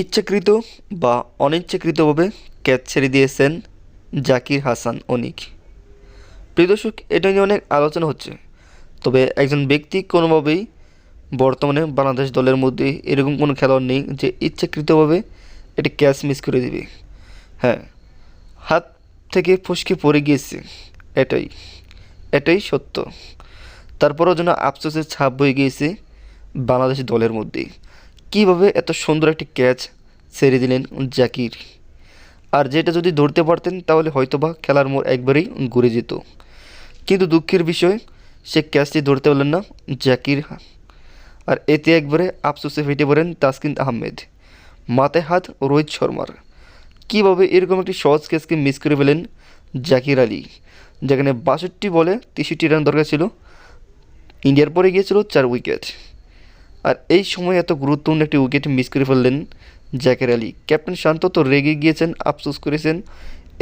ইচ্ছাকৃত বা অনিচ্ছাকৃতভাবে ক্যাচ ছেড়ে দিয়েছেন জাকির হাসান অনিক। প্রিয় দর্শক, এটা নিয়ে অনেক আলোচনা হচ্ছে। তবে একজন ব্যক্তি কোনোভাবেই বর্তমানে বাংলাদেশ দলের মধ্যে এরকম কোনো খেলোয়াড় নেই যে ইচ্ছাকৃতভাবে এটি ক্যাচ মিস করে দিবে। হ্যাঁ হাত থেকে ফসকে পড়ে গিয়েছে। এটাই এটাই সত্য। তারপরেও যেন আফসোসের ছাপ বয়ে গিয়েছে বাংলাদেশ দলের মধ্যে কীভাবে এত সুন্দর একটি ক্যাচ ছেড়ে দিলেন জাকির? আর যেটা যদি ধরতে পারতেন, তাহলে হয়তোবা খেলার মোড় একবারেই ঘুরে যেত। কিন্তু দুঃখের বিষয়, সে ক্যাচটি ধরতে পারলেন না জাকির। আর এতে একবারে আফসোসে ফেটে পড়েন তাসকিন আহমেদ। মাথায় হাত রোহিত শর্মার। কীভাবে এরকম একটি সহজ ক্যাচকে মিস করে ফেলেন জাকির আলী, যেখানে বাষট্টি বলে তেষট্টি রান দরকার ছিল। ইন্ডিয়ার পরে গিয়েছিল চার উইকেট। আর এই সময় এত গুরুত্বপূর্ণ একটি উইকেট মিস করে ফেললেন জ্যাকের আলী। ক্যাপ্টেন শান্ত তো রেগে গিয়েছেন আফসোস করেছেন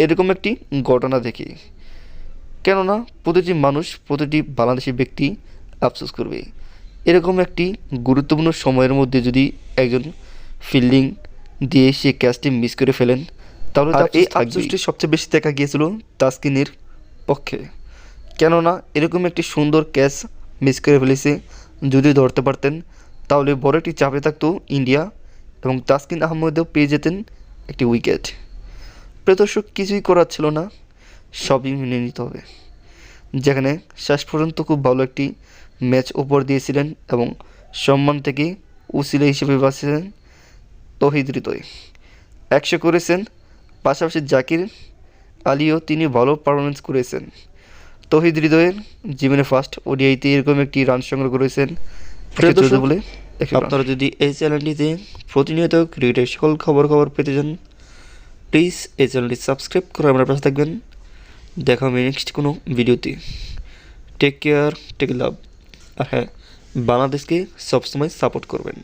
এরকম একটি ঘটনা দেখে। কেননা প্রতিটি মানুষ প্রতিটি বাংলাদেশি ব্যক্তি আফসোস করবে। এরকম একটি গুরুত্বপূর্ণ সময়ের মধ্যে যদি একজন ফিল্ডিং দিয়ে সে ক্যাচটি মিস করে ফেলেন তাহলে তার এই আফসোসটি সবচেয়ে বেশি দেখা গিয়েছিল তাসকিনের পক্ষে। কেননা এরকম একটি সুন্দর ক্যাচ মিস করে ফেলেছে যদি ধরতে পারতেন তাহলে বড় একটি চাপে থাকতো ইন্ডিয়া এবং তাসকিন আহমেদও পেয়ে যেতেন একটি উইকেট। প্রদর্শক কিছুই করার ছিল না, সবই মেনে নিতে হবে। যেখানে শেষ পর্যন্ত খুব ভালো একটি ম্যাচ উপর দিয়েছিলেন এবং সম্মান থেকে উসিলে হিসেবে বাঁচিয়েছেন তহিদ হৃদয়। একশো করেছেন, পাশাপাশি জাকির আলীও তিনি ভালো পারফরমেন্স করেছেন। তহিদ হৃদয়ের জীবনে ফার্স্ট ওডিআইতে এরকম একটি রান সংগ্রহ করেছেন বলে আপনারা যদি এই চ্যানেলটিতে প্রতিনিয়ত ক্রিকেটের সকল খবর খবর পেতে চান প্লিজ এই চ্যানেলটি সাবস্ক্রাইব করে আপনার পাশে থাকবেন। দেখা হবে নেক্সট কোনো ভিডিওতে টেক কেয়ার টেক লাভ আর হ্যাঁ বাংলাদেশকে সবসময় সাপোর্ট করবেন।